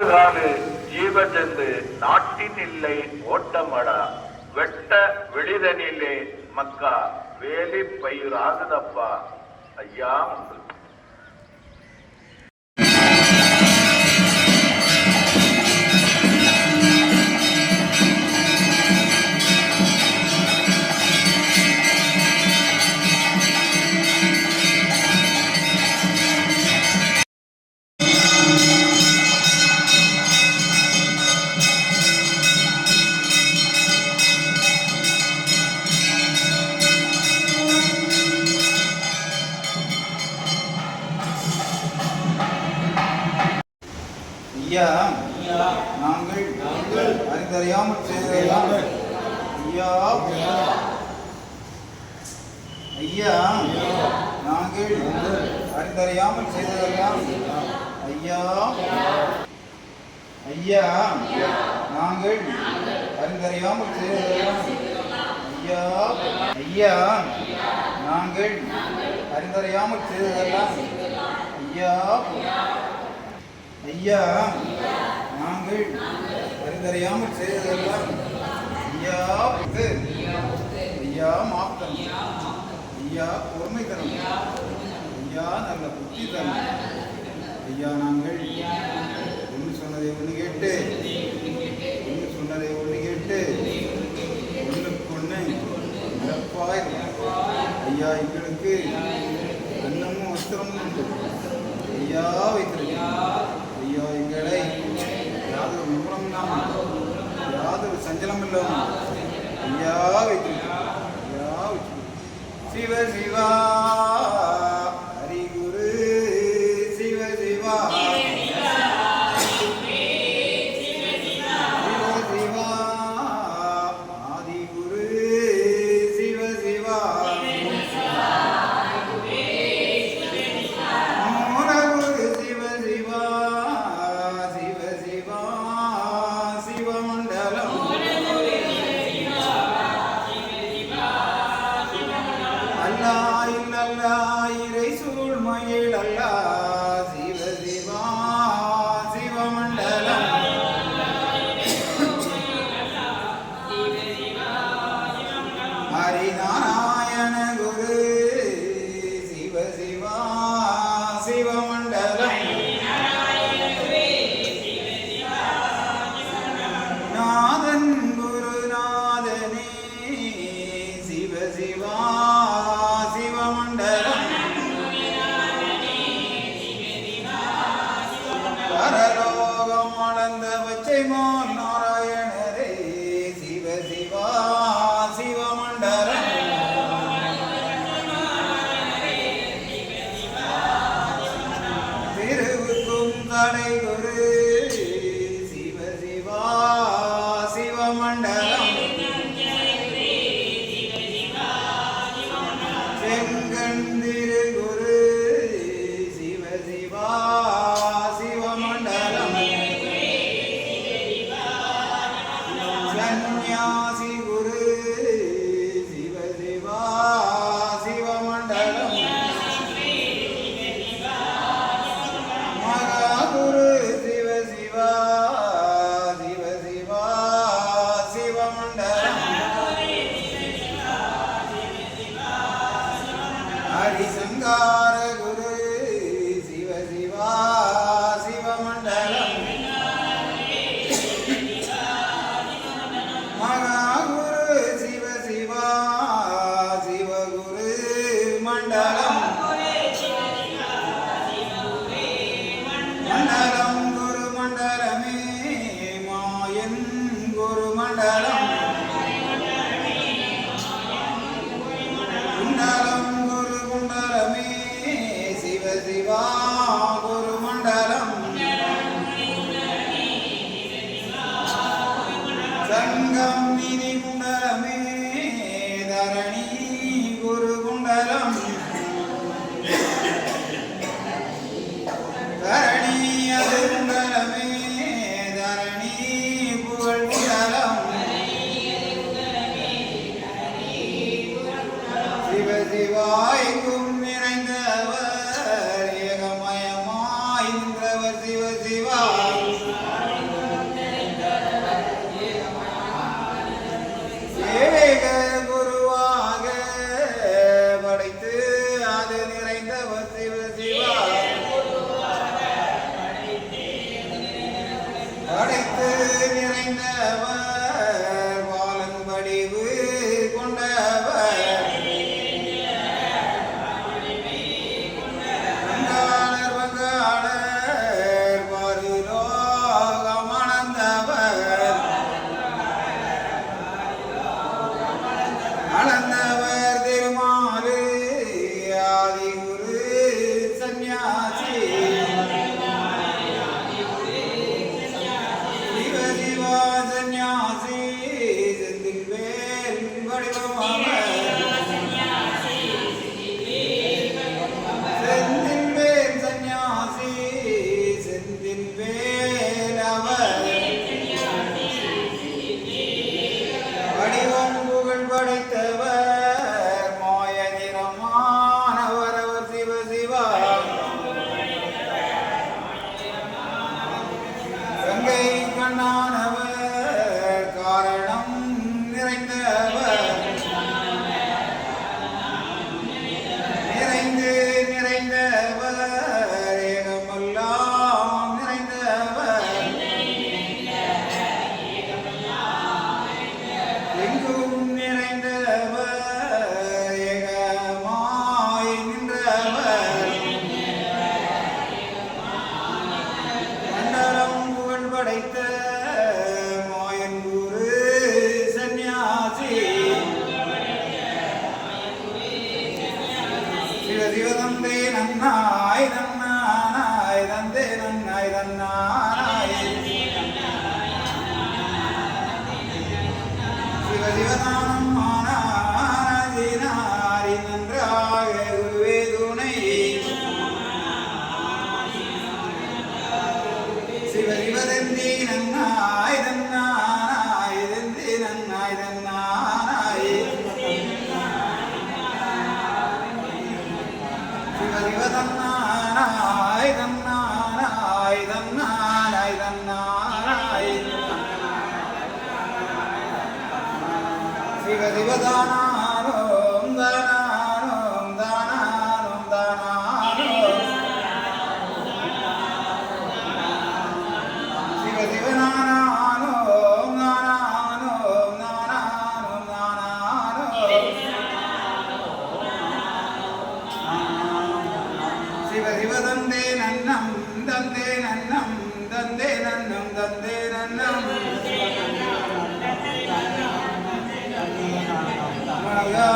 காலு ஜீவஜந்து நாட்டின் இல்லை ஓட்டமடா வெட்ட விழிதனிலே மக்கா வேலி பயிராகுதப்பா. ஐயா உண்டு ஐயா ஐயா. ஐயா. நாங்கள் அறிந்தறியாமல் செய்ததெல்லாம் ஐயா. ஐயா. நாங்கள் அறிந்தறியாமல் செய்ததெல்லாம் ஐயா. ஐயா. நாங்கள் அறிந்தறியாமல் செய்ததெல்லாம் ஐயா. இது ஐயா. மாப்தம் ஐயா. பொறுமை தரும் ஐயா நல்ல புத்தி தரும். ஐயா நாங்கள் ஒன்று சொன்னதை ஒன்று கேட்டு ஒன்று சொன்னதை ஒன்று கேட்டு ஒன்றுக்கு ஒன்று சிறப்பாக ஐயா எங்களுக்கு அன்னமும் வஸ்திரமும் உண்டு. ஐயா வைத்திருக்கிறார் ஐயா எங்களை யாதொரு விபரம் இல்லாமல் யாதொரு சஞ்சலம் இல்லாமல் ஐயா வைத்திருக்கிறார் ஐயா வைத்திருக்கிறார் சிவ சிவா. அல்லா இல்லல்லா இறை சூழ்மையில் அல்லா சிவ சிவா சிவமண்டலம். ஹரிநாராயண குரு சிவ சிவா சிவமண்டலம். சிவ சிவா ஹரிசங்கார குரு. சிவ சிவா சிவமண்டலம். மகாகுரு சிவ சிவா சிவகுரு மண்டலம். மண்டலம் குரு மண்டலமே மாயன் குரு மண்டலம். படைத்து நிறைந்தவர்.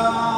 Ah.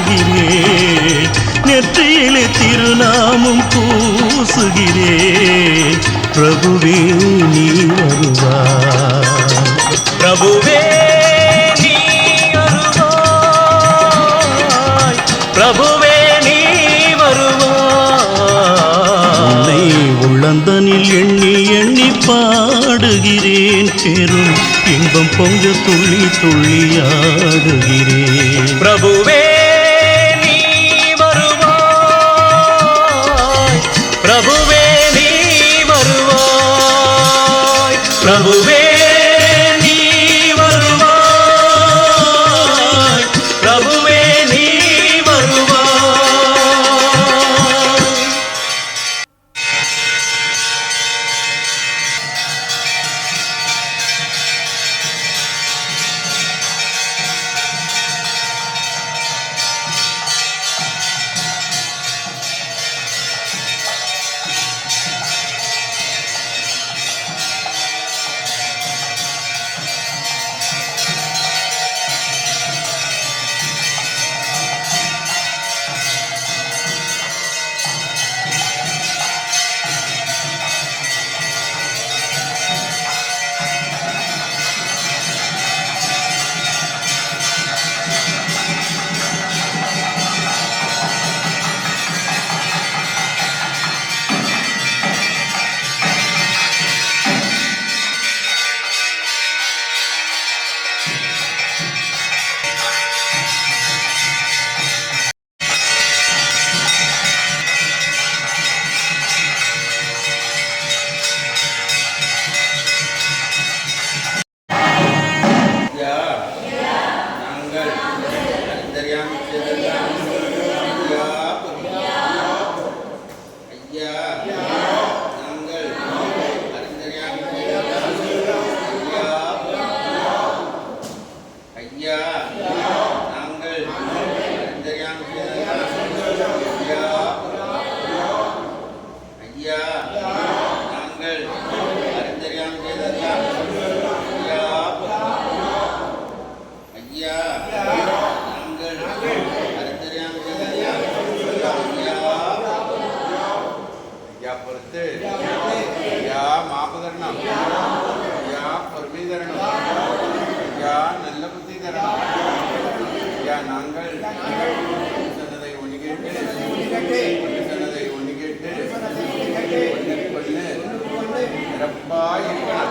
பூசுகிறேன் நெற்றியிலே திருநாமம் பூசுகிறேன் பிரபுவே நீ வருவாய். பிரபுவே பிரபுவே நீ வருவாய். உள்ளந்தனில் எண்ணி எண்ணி பாடுகிறேன். பெரும் இன்பம் பொங்க துள்ளி துள்ளி ஆடுகிறேன். பிரபுவே பொறுத்து யா மாபதரணம் யா பொறுமை தரணம் யா நல்ல புத்தி தரணம் யா நாங்கள் சொன்னதை ஒன்று கேட்டு ஒன்று சொன்னதை ஒன்று கேட்டு சிறப்பாக இருக்கணும்